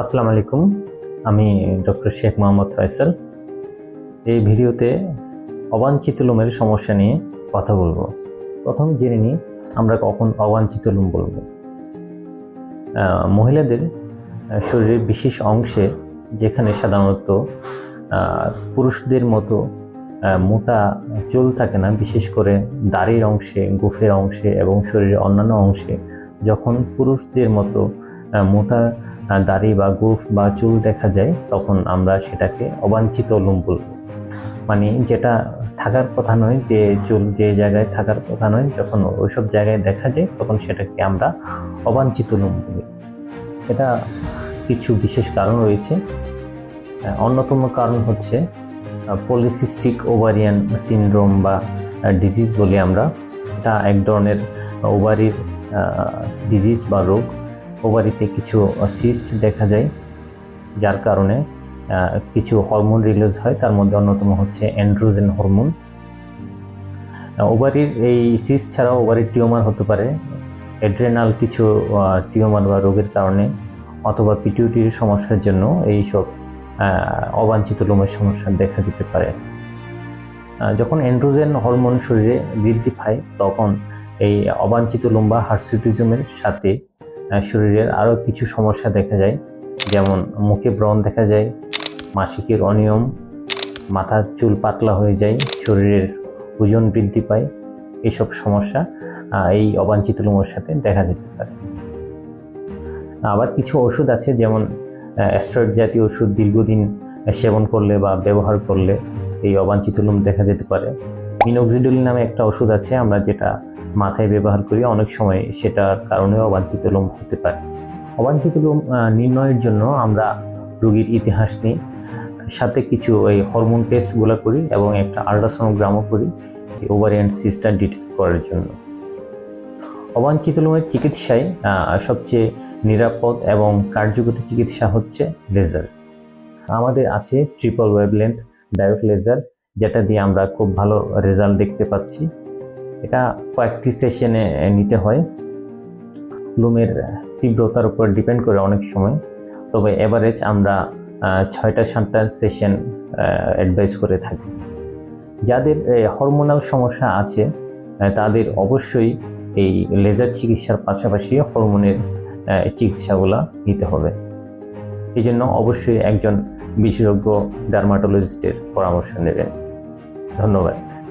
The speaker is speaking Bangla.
আসসালামু আলাইকুম। আমি ডক্টর শেখ মোহাম্মদ ফয়সাল। এই ভিডিওতে অবাঞ্ছিত লোমের সমস্যা নিয়ে কথা বলব। প্রথম জেনে নিই, আমরা কখন অবাঞ্ছিত লোম বলব। মহিলাদের শরীরের বিশেষ অংশে, যেখানে সাধারণত পুরুষদের মতো মোটা চুল থাকে না, বিশেষ করে দাড়ির অংশে, গোফের অংশে এবং শরীরের অন্যান্য অংশে, যখন পুরুষদের মতো মোটা দাড়ি বা গুফ বা চুল দেখা যায়, তখন আমরা সেটাকে অবাঞ্ছিত লোম বলব। মানে যেটা থাকার কথা নয়, যে চুল যে জায়গায় থাকার কথা নয়, যখন ওইসব জায়গায় দেখা যায়, তখন সেটাকে আমরা অবাঞ্ছিত লোম বলি। এটা কিছু বিশেষ কারণ রয়েছে। অন্যতম কারণ হচ্ছে পলিসিস্টিক ওভারিয়ান সিনড্রোম বা ডিজিজ বলি আমরা। এটা এক ধরনের ওভারির ডিজিজ বা রোগ। ওভারিতে কিছু সিস্ট দেখা যায় যার কারণে কিছু হরমোন রিলিজ হয়। তার মধ্যে অন্যতম হচ্ছে অ্যান্ড্রোজেন হরমোন ওভারির এই সিস্ট ছাড়াও ওভারির টিউমার হতে পারে। এড্রেনাল কিছু টিউমার বা রোগের কারণে অথবা পিটিউটির সমস্যার জন্য এইসব আহ, অবাঞ্ছিত লোমের সমস্যা দেখা যেতে পারে। যখন অ্যান্ড্রোজেন হরমোন শরীরে বৃদ্ধি পায় তখন এই অবাঞ্ছিত লোম বা হার্সিটিজমের সাথে শরীরের আরও কিছু সমস্যা দেখা যায়। যেমন মুখে ব্রণ দেখা যায়, মাসিকের অনিয়ম, মাথার চুল পাতলা হয়ে যায়, শরীরের ওজন বৃদ্ধি পায়, এসব সমস্যা এই অবাঞ্ছিত লোমের সাথে দেখা যেতে পারে। আবার কিছু ওষুধ আছে, যেমন অ্যাস্ট্রয়েড জাতীয় ওষুধ দীর্ঘদিন সেবন করলে বা ব্যবহার করলে এই অবাঞ্ছিত লোম দেখা যেতে পারে। মিনোক্সিডোলিন নামে একটা ওষুধ আছে, আমরা যেটা মাথায় ব্যবহার করি, অনেক সময় সেটার কারণে অবাঞ্ছিত লোম হতে পারে। অবাঞ্ছিত লোম নির্ণয়ের জন্য আমরা রোগীর ইতিহাস নিই, সাথে কিছু এই হরমোন টেস্টগুলো করি এবং একটা আল্ট্রাসোনোগ্রামও করি ওভারিয়ান সিস্টার ডিটেক্ট করার জন্য। অবাঞ্ছিত লোমের চিকিৎসায় সবচেয়ে নিরাপদ এবং কার্যকরী চিকিৎসা হচ্ছে লেজার। আমাদের আছে ট্রিপল ওয়েভলেন্থ ডায়োড লেজার যেটা দিয়ে আমরা খুব ভালো রেজাল্ট দেখতে পাচ্ছি। এটা কয়েকটি সেশনে নিতে হয়। লুমের তীব্রতার উপর ডিপেন্ড করে অনেক সময়। তবে এভারেজ আমরা ছয়টা সাতটা সেশন অ্যাডভাইস করে থাকি। যাদের হরমোনাল সমস্যা আছে তাদের অবশ্যই এই লেজার চিকিৎসার পাশাপাশি হরমোনের চিকিৎসাগুলো নিতে হবে। এই জন্য অবশ্যই একজন বিশেষজ্ঞ ডার্মাটোলজিস্টের পরামর্শ নেবেন। ধন্যবাদ।